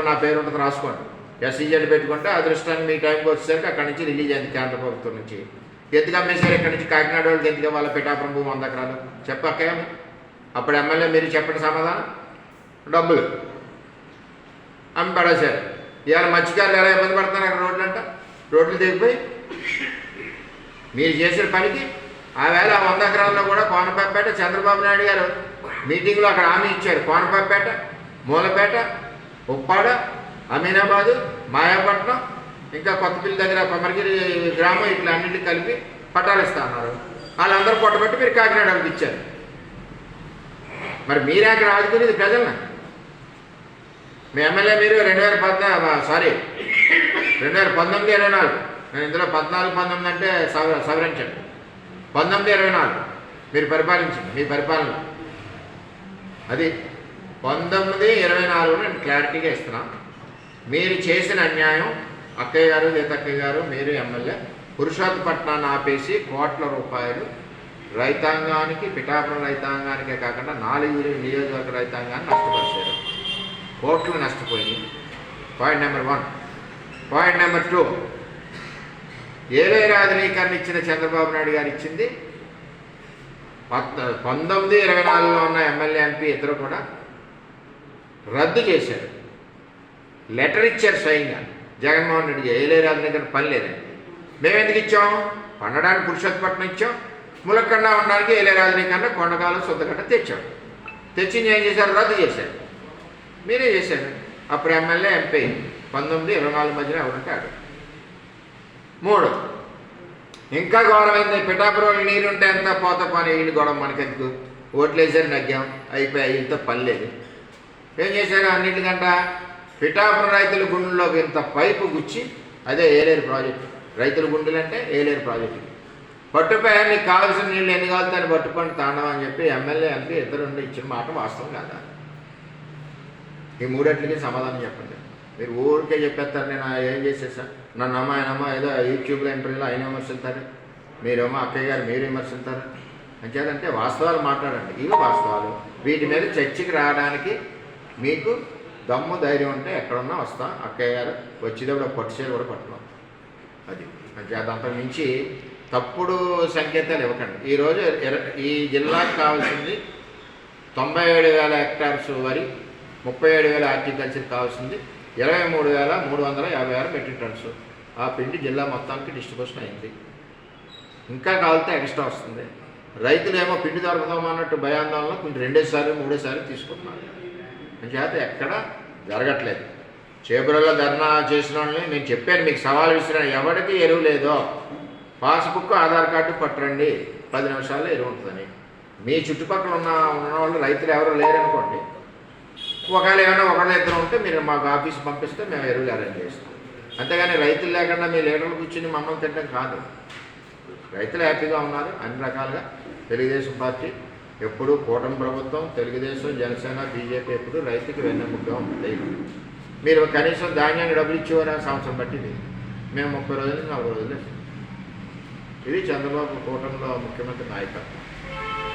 చివరి నా పేరు ఉంటుంది రాసుకోండి. ఎస్ఈజెడ్ పెట్టుకుంటే అదృష్టాన్ని మీ టైంకి వచ్చేసరికి అక్కడి నుంచి రిలీజ్ అయింది కేంద్ర ప్రభుత్వం నుంచి. ఎందుకు అమ్మేశారు? ఇక్కడి నుంచి కాకినాడ వాళ్ళకి ఎందుకు వాళ్ళ పిఠాపురం భూమి వంద ఎకరాలు. చెప్పకేమి అప్పుడు ఎమ్మెల్యే మీరు చెప్పండి సమాధానం. డబ్బులు. అమ్మి పడేశారు. ఇవాళ మత్స్యకారులు ఎలా ఇబ్బంది పడుతున్నారు అక్కడ రోడ్లు అంట రోడ్లు దిగిపోయి మీరు చేసిన పనికి ఆవేళ ఆ వంద ఎకరాల్లో కూడా కోనపేట చంద్రబాబు నాయుడు గారు మీటింగ్లో అక్కడ హామీ ఇచ్చారు. కోనపేట మూలపేట ఉప్పాడ అమీనాబాదు మాయాపట్నం ఇంకా కొత్తపల్లి దగ్గర కొమరగిరి గ్రామం ఇట్లా అన్నింటికి కలిపి పట్టాలు ఇస్తా అన్నారు. వాళ్ళందరూ కొట్టబెట్టి మీరు కాకినాడకి ఇచ్చారు మరి మీరే అక్కడ ఆదుకునేది ప్రజలను? మీ ఎమ్మెల్యే మీరు రెండు వేల పద్నా సారీ రెండు వేల పంతొమ్మిది ఇరవై నాలుగు. నేను ఇందులో పద్నాలుగు పంతొమ్మిది అంటే సవ సవరించండి. పంతొమ్మిది ఇరవై నాలుగు. మీరు పరిపాలించండి మీ పరిపాలన. అది పంతొమ్మిది ఇరవై నాలుగు నేను క్లారిటీగా ఇస్తున్నాను మీరు చేసిన అన్యాయం అక్కయ్య గారు సీతక్కయ్య గారు మీరు ఎమ్మెల్యే పురుషోత్తపట్నాన్ని ఆపేసి కోట్ల రూపాయలు రైతాంగానికి పిఠాపురం రైతాంగానికే కాకుండా నాలుగు నియోజకవర్గ రైతాంగాన్ని నష్టపరిచారు. కోట్లు నష్టపోయింది point number one point number two ఏలే రాజనీకరణ ఇచ్చిన చంద్రబాబు నాయుడు గారు ఇచ్చింది? పంతొమ్మిది ఇరవై నాలుగులో ఉన్న ఎమ్మెల్యే ఎంపీ ఇద్దరు కూడా రద్దు చేశారు. లెటర్ ఇచ్చారు స్వయంగా. జగన్మోహన్ రెడ్డి జయలేరాజు దగ్గర పని లేదండి. మేము ఎందుకు ఇచ్చాం? పండడానికి పురుషోత్పట్నం ఇచ్చాం. ములక్కండ ఉండడానికి ఏలేరాజుని కన్నా కొండకాలం శుద్ధగడ్డ తెచ్చాం. తెచ్చింది ఏం చేశారు రద్దు చేశారు. మీరే చేశారు. అప్పుడు ఎమ్మెల్యే ఎంపీ పంతొమ్మిది ఇరవై నాలుగు మధ్యన ఎవరంటే మూడు ఇంకా ఘోరమైంది పిఠాపురంలో నీరుంటే ఎంత పోత పని వీళ్ళు గొడవ మనకెందుకు? ఓట్లేసారు నగ్గాం. అయిపోయి వీళ్ళతో పని లేదు. ఏం చేశారు అన్నింటికంట? పిఠాపుర రైతుల గుండెల్లోకి ఇంత పైపు గుచ్చి అదే ఏలేరు ప్రాజెక్టు. రైతుల గుండెలు అంటే ఏలేరు ప్రాజెక్టు. పట్టుపై నీకు కావాల్సిన నీళ్ళు ఎన్ని కావాలని పట్టుపండి తాండవం అని చెప్పి ఎమ్మెల్యే ఎంపీ ఇద్దరు ఇచ్చిన మాట వాస్తవం కాదా? ఈ మూడట్లకి సమాధానం చెప్పండి. మీరు ఊరికే చెప్పేస్తారు నేను ఏం చేసేసా? నన్ను అమ్మ ఏదో యూట్యూబ్లో ఇంటర్వ్యూలో ఆయన విమర్శిస్తారు మీరేమో అక్కయ్య గారు మీరు విమర్శిస్తారు అంచేదంటే వాస్తవాలు మాట్లాడండి. ఇవి వాస్తవాలు. వీటి మీద చర్చకి రావడానికి మీకు దమ్ము ధైర్యం ఉంటే ఎక్కడున్నా వస్తాం. అక్కయ్య గారు వచ్చేటప్పుడు పట్టుసేలు కూడా పట్టుకోం అది. అంచేత అంతకు మించి తప్పుడు సంకేతాలు ఇవ్వకండి. ఈరోజు ఈ జిల్లాకు కావాల్సింది తొంభై ఏడు వేల హెక్టార్స్ వరి ముప్పై ఏడు వేల హార్టికల్చర్ కావాల్సింది ఇరవై మూడు వేల మూడు వందల యాభై ఆరు మెట్రిక్ టన్స్. ఆ పిండి జిల్లా మొత్తానికి డిస్ట్రిబ్యూషన్ అయింది. ఇంకా కావాలితే ఎక్స్ట్రా వస్తుంది. రైతులేమో పిండి దొరకదామన్నట్టు భయాందోళన కొంచెం రెండేసారి మూడేసారి తీసుకుంటున్నారు. చేత ఎక్కడ జరగట్లేదు. చేపలలో ధర్నా చేసిన వాళ్ళని నేను చెప్పాను మీకు సవాల్ విసిరాను. ఎవరికి ఎరువు లేదో పాస్బుక్ ఆధార్ కార్డు పట్టండి. పది నిమిషాల్లో ఎరువు ఉంటుందని. మీ చుట్టుపక్కల ఉన్న ఉన్న వాళ్ళు రైతులు ఎవరు లేరనుకోండి ఒకవేళ ఏమైనా ఒకళ్ళ ఇద్దరు ఉంటే మీరు మాకు ఆఫీస్ పంపిస్తే మేము ఎరువులు అరేంజ్ చేస్తాం. అంతేగాని రైతులు లేకుండా మీ లీడర్లు కూర్చుని మమ్మల్ని తినడం కాదు. రైతులు హ్యాపీగా ఉన్నారు అన్ని రకాలుగా. తెలుగుదేశం పార్టీ ఎప్పుడు కూటమి ప్రభుత్వం తెలుగుదేశం జనసేన బీజేపీ ఎప్పుడు రైతుకి వెన్నెముగ్గా ఉంటుంది మీరు కనీసం ధాన్యాన్ని డబ్బులు ఇచ్చేవారు సంవత్సరం బట్టింది మేము ముప్పై రోజులు నలభై రోజులు ఇది చంద్రబాబు కూటమిలో ముఖ్యమంత్రి నాయకత్వం.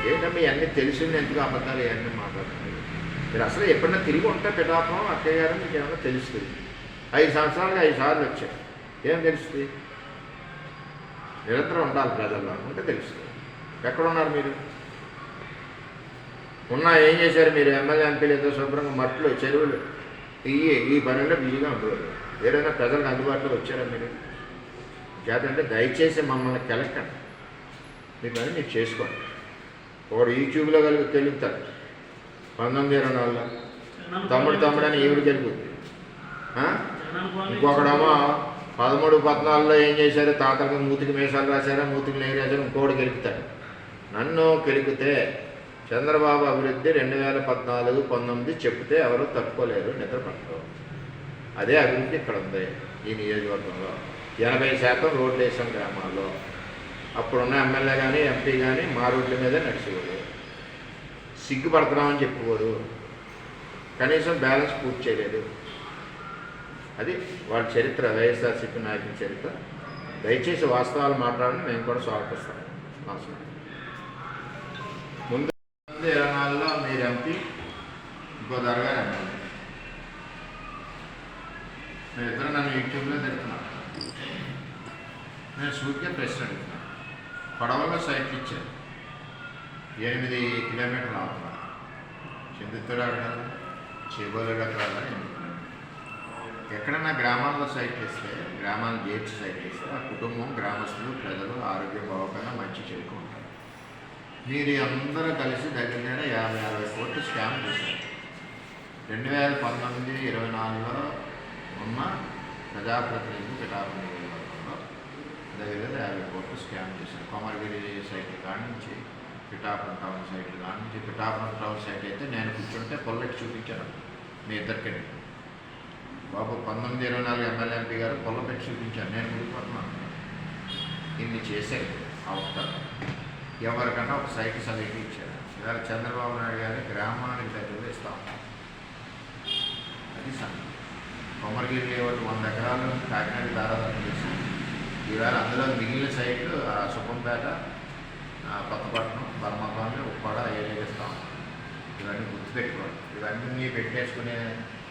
ఏంటంటే ఇవన్నీ తెలిసింది ఎందుకు అబద్ధాలు ఇవన్నీ మాట్లాడుతున్నారు? మీరు అసలు ఎప్పుడైనా తిరిగి ఉంటే పిఠాపం అక్కయ్య గారు మీకు ఏమైనా తెలుస్తుంది? ఐదు సంవత్సరాలుగా ఐదు సార్లు వచ్చాయి ఏం తెలుస్తుంది? నిరంతరం ఉండాలి ప్రజల్లో ఉంటే తెలుస్తుంది. ఎక్కడ ఉన్నారు మీరు? ఉన్నా ఏం చేశారు మీరు? ఎమ్మెల్యే ఎంపీలు ఏదో శుభ్రంగా మట్లు చెరువులు ఈ ఈ పనిలో బిజీగా ఉండేవారు ఏదైనా ప్రజలకు అందుబాటులోకి వచ్చారా మీరు? చేతంటే దయచేసి మమ్మల్ని కెలక్కండి. మీ పని మీరు చేసుకోండి. ఒకడు యూట్యూబ్లో కలిగి తెలుగుతాడు. పంతొమ్మిది ఇరవై నాలుగులో. తమ్ముడు తమ్ముడు అని ఈవిడ ఆ? ఇంకొకడేమో పదమూడు పద్నాలుగులో ఏం చేశారు? తాతలకు మూతికి మేషాలు రాశారా? మూతికి నెయ్యి రాశారు? ఇంకోటి గెలుపుతాడు. నన్ను గెలిపితే చంద్రబాబు అభివృద్ధి రెండు వేల పద్నాలుగు పంతొమ్మిది చెప్తే ఎవరు తట్టుకోలేరు నిద్రపట్టరు. అదే అభివృద్ధి ఇక్కడ ఉంది ఈ నియోజకవర్గంలో. ఎనభై శాతం రోడ్లు వేసాం గ్రామాల్లో. అప్పుడున్న ఎమ్మెల్యే కానీ ఎంపీ కానీ మా రోడ్ల మీదే నడిచేవారు. సిగ్గుపడుతున్నామని చెప్పుకోరు కనీసం బ్యాలెన్స్ పూర్తి చేయలేదు. అది వాళ్ళ చరిత్ర వైఎస్ఆర్సీపీ నాయకుల చరిత్ర. దయచేసి వాస్తవాలు మాట్లాడడం మేము కూడా స్వాగతిస్తాం. నమస్కారం. ముందు ఇరవై నాలుగులో మీరు ఎంపీ? ఇంకో దరగా ఎమ్మెల్యే మీరిద్దరు నన్ను యూట్యూబ్లో తిడుతున్నారు. నేను సూట్గా ప్రెసిడెంట్ అడుగుతున్నాను పడవలో సైకిల్ ఇచ్చాను ఎనిమిది కిలోమీటర్లు అవుతున్నా. చెందుతాడు అడగాల చేబోలు అడగాల ఎక్కడన్నా గ్రామాల్లో సైకిల్ ఇస్తే గ్రామాల గేట్స్ సైకిల్ ఇస్తే ఆ కుటుంబం గ్రామస్తులు ప్రజలు ఆరోగ్య బాగోకుండా మంచి చేరుకుంటారు మీరు అందరూ కలిసి దగ్గర దగ్గర యాభై అరవై కోట్లు స్కామ్ చేశారు. రెండు వేల పంతొమ్మిది ఇరవై నాలుగులో ఉన్న ప్రజాప్రతినిధులు పిఠాపురం నియోజకవర్గంలో దగ్గర దగ్గర యాభై కోట్లు స్కామ్ చేశారు. కొమరగిరి సైకిల్ కాడి నుంచి పిఠాపురం టౌన్ సైకిల్ కాడి నుంచి పిఠాపురం టౌన్ సైట్ అయితే నేను కూర్చుంటే పొల్లెట్ చూపించాను. మీ ఇద్దరికి. బాబు పంతొమ్మిది ఇరవై నాలుగు ఎమ్మెల్యే ఎంపీ గారు పొల్ల పెట్టి చూపించాను నేను ముడిపోతున్నాను ఇన్ని చేశాయి అవుతారు ఎవరికన్నా ఒక సైకిల్ సైకిల్ ఇచ్చారు. ఇవాళ చంద్రబాబు నాయుడు గారి గ్రామానికి దగ్గరలో ఇస్తాం. అది సంగతి కొమ్మరిగిరి లేఅవుట్ వంద ఎకరాలు కాకినాడ దారాదత్తం చేశాం ఈవేళ అందులో మిగిలిన సైట్లు ఆ సుఖంపేట కొత్తపట్నం బర్మపామి ఉప్పాడ ఏరిగిస్తాం ఇవన్నీ గుర్తుపెట్టుకోండి. ఇవన్నీ పెట్టేసుకునే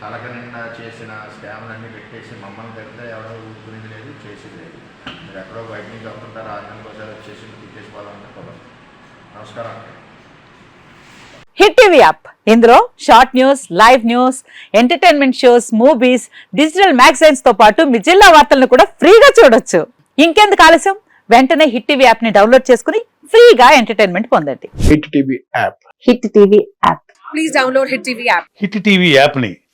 తలక నిండా చేసిన స్కామ్లన్నీ పెట్టేసి మమ్మల్ని పెడితే ఎవడో ఊరుకునేది లేదు చేసేది లేదు. మీరు ఎక్కడో బయట నుంచి వస్తుంటారు ఆరు నెలలకు ఒకసారి వచ్చేసి వాళ్ళంటే కుదరదు. నమస్కారం హిట్ టీవీ యాప్. ఇందులో short news live news entertainment shows movies digital మ్యాగజైన్స్తో పాటు మీ జిల్లా వార్తలను కూడా ఫ్రీగా చూడొచ్చు. ఇంకెందుకు ఆలస్యం? వెంటనే హిట్ టీవీ యాప్ని డౌన్లోడ్ చేసుకుని ఫ్రీగా ఎంటర్టైన్మెంట్ పొందండి. Hit TV app. Hit TV app. please download Hit TV app. Hit TV యాప్ని